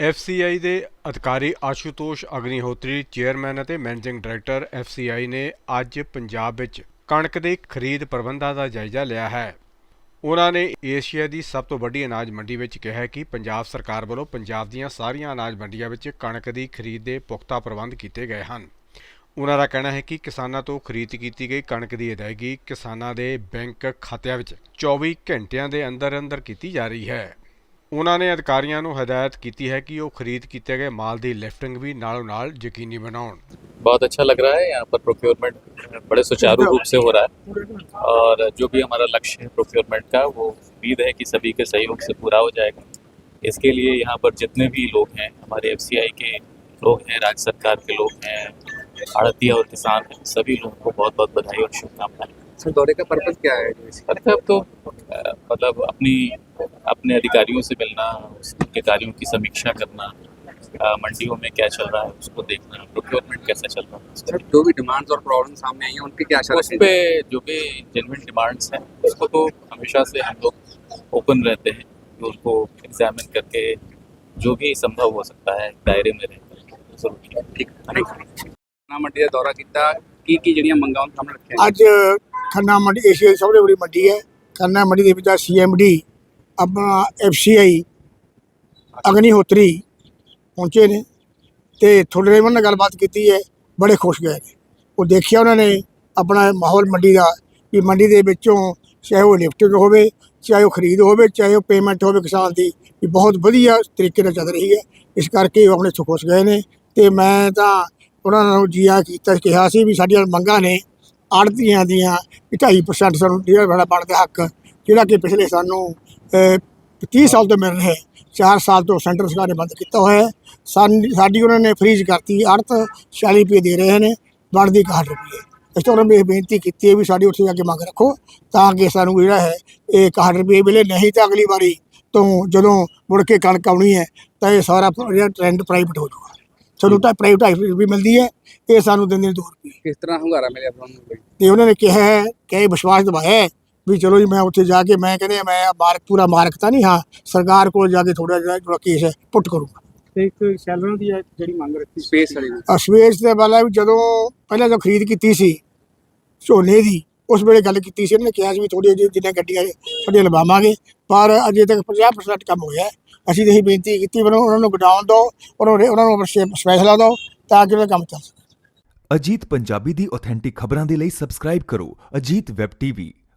FCI ਦੇ ਅਧਿਕਾਰੀ Ashutosh Agnihotri, chairman ਅਤੇ ਮੈਨੇਜਿੰਗ ਡਾਇਰੈਕਟਰ ਐਫਸੀਆਈ ਨੇ ਅੱਜ ਪੰਜਾਬ ਵਿੱਚ ਕਣਕ ਦੇ ਖਰੀਦ ਪ੍ਰਬੰਧਾਂ ਦਾ ਜਾਇਜ਼ਾ ਲਿਆ ਹੈ। ਉਹਨਾਂ ਨੇ ਏਸ਼ੀਆ ਦੀ ਸਭ ਤੋਂ ਵੱਡੀ ਅਨਾਜ ਮੰਡੀ ਵਿੱਚ ਕਿਹਾ ਕਿ ਪੰਜਾਬ ਸਰਕਾਰ ਵੱਲੋਂ ਪੰਜਾਬ ਦੀਆਂ ਸਾਰੀਆਂ ਅਨਾਜ ਮੰਡੀਆਂ ਵਿੱਚ ਕਣਕ ਦੀ ਖਰੀਦ ਦੇ ਪੁਖਤਾ ਪ੍ਰਬੰਧ ਕੀਤੇ ਗਏ ਹਨ। ਉਹਨਾਂ ਦਾ ਕਹਿਣਾ ਹੈ ਕਿ ਕਿਸਾਨਾਂ ਤੋਂ ਖਰੀਦ ਕੀਤੀ ਗਈ ਕਣਕ ਦੀ ਅਦਾਇਗੀ ਕਿਸਾਨਾਂ ਦੇ ਬੈਂਕ ਖਾਤਿਆਂ ਵਿੱਚ 24 ਘੰਟਿਆਂ ਦੇ ਅੰਦਰ ਅੰਦਰ ਕੀਤੀ ਜਾ ਰਹੀ ਹੈ। ਉਹਨਾਂ ਨੇ ਅਧਿਕਾਰੀਆਂ ਨੂੰ ਹਦਾਇਤ ਕੀਤੀ ਹੈ ਕਿ ਉਹ ਖਰੀਦ ਕੀਤੇ ਗਏ ਮਾਲ ਦੀ ਲਿਫਟਿੰਗ ਵੀ ਨਾਲੋਂ ਨਾਲ ਯਕੀਨੀ ਬਣਾਉਣ बहुत अच्छा लग रहा है यहाँ पर प्रोक्योरमेंट बड़े सुचारू रूप से हो रहा है और जो भी हमारा लक्ष्य है प्रोक्योरमेंट का वो उम्मीद है कि सभी के सहयोग से पूरा हो जाएगा इसके लिए यहाँ पर जितने भी लोग हैं हमारे एफ के लोग हैं राज्य सरकार के लोग हैं आड़तिया और किसान हैं सभी लोगों को बहुत बहुत बधाई और शुभकामनाएं सर दौरे का पर्पज क्या है मतलब तो अ, मतलब अपनी अपने अधिकारियों से मिलना उनके कार्यों की समीक्षा करना अ, मंडियों में क्या चल रहा है उसको देखना प्रोक्योरमेंट कैसा चल रहा है उसको सर जो भी डिमांड्स और प्रॉब्लम सामने आई हैं उनकी क्या आशा उस रखेंगे पे जो भी जेनविन डिमांड्स हैं उसको तो हमेशा से हम लोग ओपन रहते हैं कि उनको एग्जामिन करके जो भी संभव हो सकता है दायरे में रहकर जरूर ठीक ਨਾ ਮੰਡੀ ਦਾ ਦੌਰਾ ਕੀਤਾ ਕੀ ਕੀ ਜਿਹੜੀਆਂ ਮੰਗਾਂ ਉਹਨਾਂ ਸਾਹਮਣੇ ਰੱਖੀਆਂ ਅੱਜ ਖੰਨਾ ਮੰਡੀ ਏਸ਼ੀਆ ਦੀ ਸਭ ਤੋਂ ਵੱਡੀ ਮੰਡੀ ਹੈ ਖੰਨਾ ਮੰਡੀ ਦੇ ਵਿੱਚ ਸੀਐਮਡੀ ਆਪਣਾ ਐਫਸੀਆਈ ਅਗਨੀਹੋਤਰੀ ਪਹੁੰਚੇ ਨੇ ਤੇ ਤੁਹਾਡੇ ਨਾਲ ਉਹਨਾਂ ਨਾਲ ਗੱਲਬਾਤ ਕੀਤੀ ਹੈ, ਬੜੇ ਖੁਸ਼ ਗਏ ਨੇ। ਉਹ ਦੇਖਿਆ ਉਹਨਾਂ ਨੇ ਆਪਣਾ ਮਾਹੌਲ ਮੰਡੀ ਦਾ ਵੀ ਮੰਡੀ ਦੇ ਵਿੱਚੋਂ ਚਾਹੇ ਉਹ ਲਿਫਟਿੰਗ ਹੋਵੇ, ਚਾਹੇ ਉਹ ਖਰੀਦ ਹੋਵੇ, ਚਾਹੇ ਉਹ ਪੇਮੈਂਟ ਹੋਵੇ ਕਿਸਾਨ ਦੀ, ਵੀ ਬਹੁਤ ਵਧੀਆ ਤਰੀਕੇ ਨਾਲ ਚੱਲ ਰਹੀ ਹੈ। ਇਸ ਕਰਕੇ ਉਹ ਆਪਣੇ ਤੋਂ ਖੁਸ਼ ਗਏ ਨੇ ਤੇ ਮੈਂ ਤਾਂ ਉਹਨਾਂ ਨੂੰ ਜੀਆ ਕੀਤਾ, ਕਿਹਾ ਸੀ ਵੀ ਸਾਡੀਆਂ ਮੰਗਾਂ ਨੇ ਆੜਤੀਆਂ ਦੀਆਂ ਵੀ 2.5% ਸਾਨੂੰ ਡੇਢ ਬੜਾ ਬਣਦਾ ਹੱਕ, ਜਿਹੜਾ ਕਿ ਪਿਛਲੇ ਸਾਨੂੰ 30 ਸਾਲ ਤੋਂ ਮਿਲ ਰਿਹਾ ਹੈ। 4 ਸਾਲ ਤੋਂ ਸੈਂਟਰ ਸਰਕਾਰ ਨੇ ਬੰਦ ਕੀਤਾ ਹੋਇਆ ਹੈ। ਸਾਡੀ ਉਹਨਾਂ ਨੇ ਫ੍ਰੀਜ਼ ਕਰਤੀ। ਅੜਤ 40 ਰੁਪਏ ਦੇ ਰਹੇ ਨੇ। ਬਣਦੀ 61 ਰੁਪਏ। ਇਸ ਤੋਂ ਉਹਨਾਂ ਨੇ ਇਹ ਬੇਨਤੀ ਕੀਤੀ ਹੈ ਵੀ ਸਾਡੀ ਉੱਥੇ ਜਾ ਕੇ ਮੰਗ ਰੱਖੋ ਤਾਂ ਕਿ ਸਾਨੂੰ ਜਿਹੜਾ ਹੈ ਇਹ 61 ਰੁਪਏ ਮਿਲੇ। ਨਹੀਂ ਤਾਂ ਅਗਲੀ ਵਾਰੀ ਤੋਂ ਜਦੋਂ ਮੁੜ ਕੇ ਕਣਕ ਆਉਣੀ ਹੈ ਤਾਂ ਇਹ ਸਾਰਾ ਜਿਹੜਾ ਟ੍ਰੈਂਡ ਪ੍ਰਾਈਵੇਟ ਹੋ ਜਾਊਗਾ। ਸਾਨੂੰ ਤਾਂ ਪ੍ਰਾਈਵੇਟ ਵੀ ਮਿਲਦੀ ਹੈ। ਇਹ ਸਾਨੂੰ ਦਿੰਦੇ ਨੇ 2 ਰੁਪਏ। ਕਿਸ ਤਰ੍ਹਾਂ ਹੁੰਗਾਰਾ ਮਿਲਿਆ ਤੁਹਾਨੂੰ? ਤੇ ਉਹਨਾਂ ਨੇ ਕਿਹਾ ਹੈ ਕਿ ਇਹ ਵਿਸ਼ਵਾਸ ਦਿਵਾਇਆ ਹੈ ਵੀ ਚਲੋ ਜੀ ਮੈਂ ਉੱਥੇ ਜਾ ਕੇ ਮੈਂ ਕਹਿੰਦੇ ਮੈਂ ਮਾਰਕ ਪੂਰਾ ਮਾਰਕ ਤਾਂ ਨਹੀਂ ਹਾਂ ਸਰਕਾਰ ਕੋਲ ਜਾ ਕੇ ਥੋੜਾ ਜਿਹਾ ਜਿਹੜਾ ਕੇਸ ਹੈ ਪੁੱਟ ਕਰੂੰਗਾ। ਤੇ ਇੱਕ ਸ਼ੈਲਰਾਂ ਦੀ ਹੈ ਜਿਹੜੀ ਮੰਗ ਰੱਖੀ ਸਪੇਸ ਵਾਲੀ ਅਸਵੇਸ਼ ਦੇ ਵਾਲਾ ਵੀ ਜਦੋਂ ਪਹਿਲਾਂ ਜਦੋਂ ਖਰੀਦ ਕੀਤੀ ਸੀ ਝੋਨੇ ਦੀ ਉਸ ਵੇਲੇ ਗੱਲ ਕੀਤੀ ਸੀ ਇਹਨਾਂ ਨੇ ਕਿਹਾ ਸੀ ਵੀ ਥੋੜੀ ਜਿਹੀ ਜਿੰਨੀਆਂ ਗੱਡੀਆਂ ਸਾਡੀਆਂ ਲਵਾਵਾਂਗੇ ਪਰ ਅਜੇ ਤੱਕ 50% ਕੰਮ ਹੋਇਆ ਹੈ। ਅਸੀਂ ਤਾਂ ਇਹੀ ਬੇਨਤੀ ਕੀਤੀ ਵੀ ਉਹਨਾਂ ਨੂੰ ਗਡਾਊਨ ਦਿਓ ਉਹਨਾਂ ਨੂੰ ਉਹਨਾਂ ਨੂੰ ਸਪੈਸ਼ਲ ਦਿਓ ਤਾਂ ਕਿ ਉਹਦਾ ਕੰਮ ਚੱਲ ਸਕੇ। ਅਜੀਤ ਪੰਜਾਬੀ ਦੀ ਆਥੈਂਟਿਕ ਖਬਰਾਂ ਦੇ ਲਈ ਸਬਸਕ੍ਰਾਈਬ ਕਰੋ ਅਜੀਤ ਵੈਬ ਟੀਵੀ